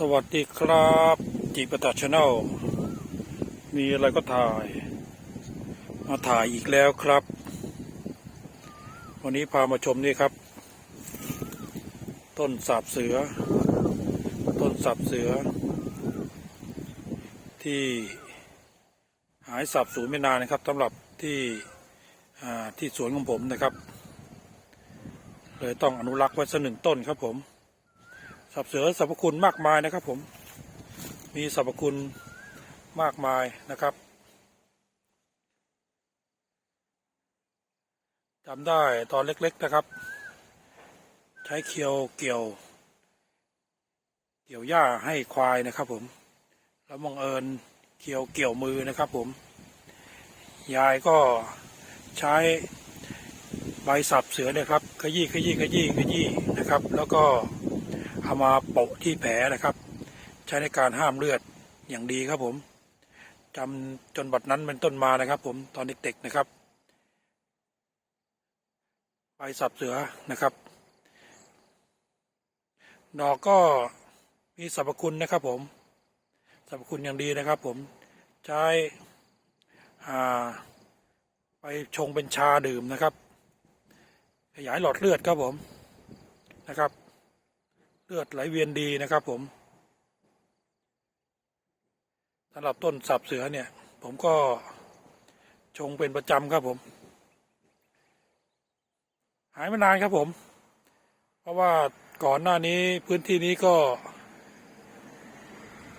สวัสดีครับจีปตาชาแนลมีอะไรก็ถ่าย มาถ่ายอีกแล้วครับ วันนี้พามาชมนี่ครับ ต้นสับเสือ ต้นสับเสือ ที่หายสับสูญไม่นานนะครับสำหรับที่ที่สวนของผมนะครับ เลยต้องอนุรักษ์ไว้สักหนึ่งต้นครับผม สับเสือสรรพคุณมากมายนะครับ ผม มีสรรพคุณมากมายนะครับจำได้ตอนเล็ก ๆนะครับ ใช้เคียวเกี่ยว เกี่ยวหญ้าให้ควายนะครับ ผม แล้วบังเอิญเคียวเกี่ยวมือนะครับ ผม ยายก็ใช้ใบสับเสือนี่ยครับขยี้ขยี้ขยี้ขยี้นะครับ แล้วก็ เอามาโปะที่แผลนะครับ ใช้ในการห้ามเลือดอย่างดีครับผมจำจนบัดนั้นเป็นต้นมานะครับ ผมตอนเด็กๆนะครับใบสับเสือนะครับดอกก็มีสรรพคุณนะครับผมสรรพคุณอย่างดีนะครับ ผมใช้อ่าไปชงเป็นชาดื่มนะครับ ขยายหลอดเลือดครับผมนะครับ เลือดไหลเวียนดีนะครับผมสำหรับต้นสับเสือเนี่ย ผมก็ชงเป็นประจำครับผม หายมานานครับผม เพราะว่าก่อนหน้านี้พื้นที่นี้ก็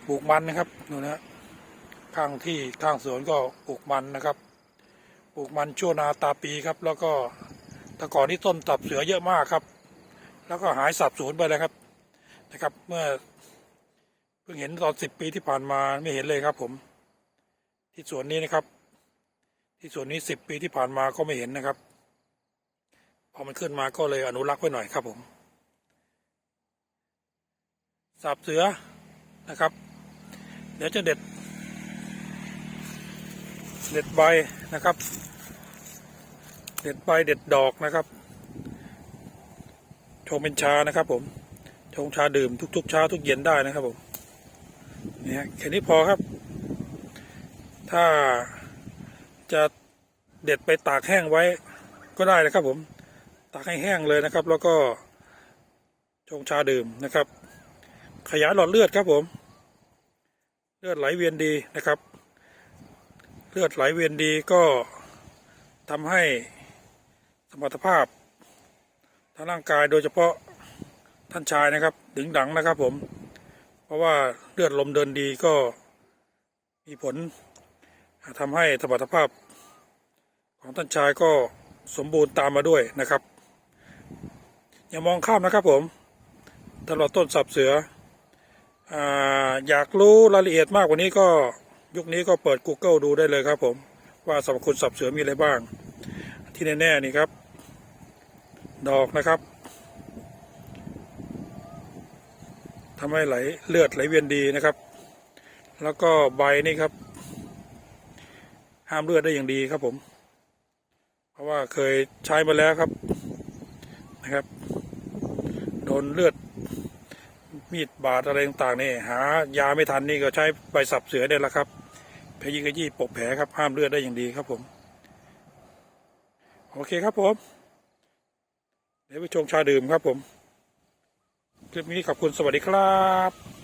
ปลูกมันนะครับดูนะข้างที่ข้างสวนก็ปลูกมันนะครับปลูกมันชั่วนาตาปีครับ แล้วก็แต่ก่อนนี้ต้นสับเสือเยอะมากครับ แล้วก็หายสับสูญไปเลยครับ นะครับ เมื่อเพิ่งเห็นตอนสิบปีที่ผ่านมาไม่เห็นเลยครับผม ที่สวนนี้นะครับ ที่สวนนี้สิบปีที่ผ่านมาก็ไม่เห็นนะครับพอมันขึ้นมาก็เลยอนุรักษ์ไว้หน่อยครับผมสับเสือนะครับ เดี๋ยวจะเด็ด เด็ดใบนะครับ เด็ดใบเด็ดดอกนะครับชงเป็นชานะครับผม ชงชาดื่มทุกๆเช้าทุกเย็นได้นะครับผมเนี่ยแค่นี้พอครับ ถ้าจะเด็ดไปตากแห้งไว้ก็ได้นะครับผม ตากให้แห้งเลยนะครับ แล้วก็ชงชาดื่มนะครับ ขยายหลอดเลือดครับผม เลือดไหลเวียนดีนะครับ เลือดไหลเวียนดีก็ทำให้สมรรถภาพทางร่างกายโดยเฉพาะ ท่านชายนะครับ ดึงดังนะครับผม เพราะว่าเลือดลมเดินดีก็มีผลทำให้สมรรถภาพ ของท่านชายก็สมบูรณ์ตามมาด้วยนะครับ อย่ามองข้ามนะครับผมตลอดต้นสับเสืออาอยากรู้รายละเอียดมากกว่านี้ก็ยุคนี้ก็เปิด Google ดูได้เลยครับผม ว่าสรรพคุณสับเสือมีอะไรบ้าง ที่แน่ๆนี่ครับ ดอกนะครับ ทำให้ไหลเลือดไหลเวียนดีนะครับ แล้วก็ใบนี่ครับ ห้ามเลือดได้อย่างดีครับผม เพราะว่าเคยใช้มาแล้วครับนะครับ โดนเลือดมีดบาดอะไรต่างๆนี่หายาไม่ทันนี่ก็ใช้ใบสับเสือเนี่ยแหละครับพยิงกระยี่ปกแผลครับห้ามเลือดได้อย่างดีครับผม โอเคครับผมเดี๋ยวไปชงชาดื่มครับผม ลิปนี้ขอบคุณสวัสดีครับ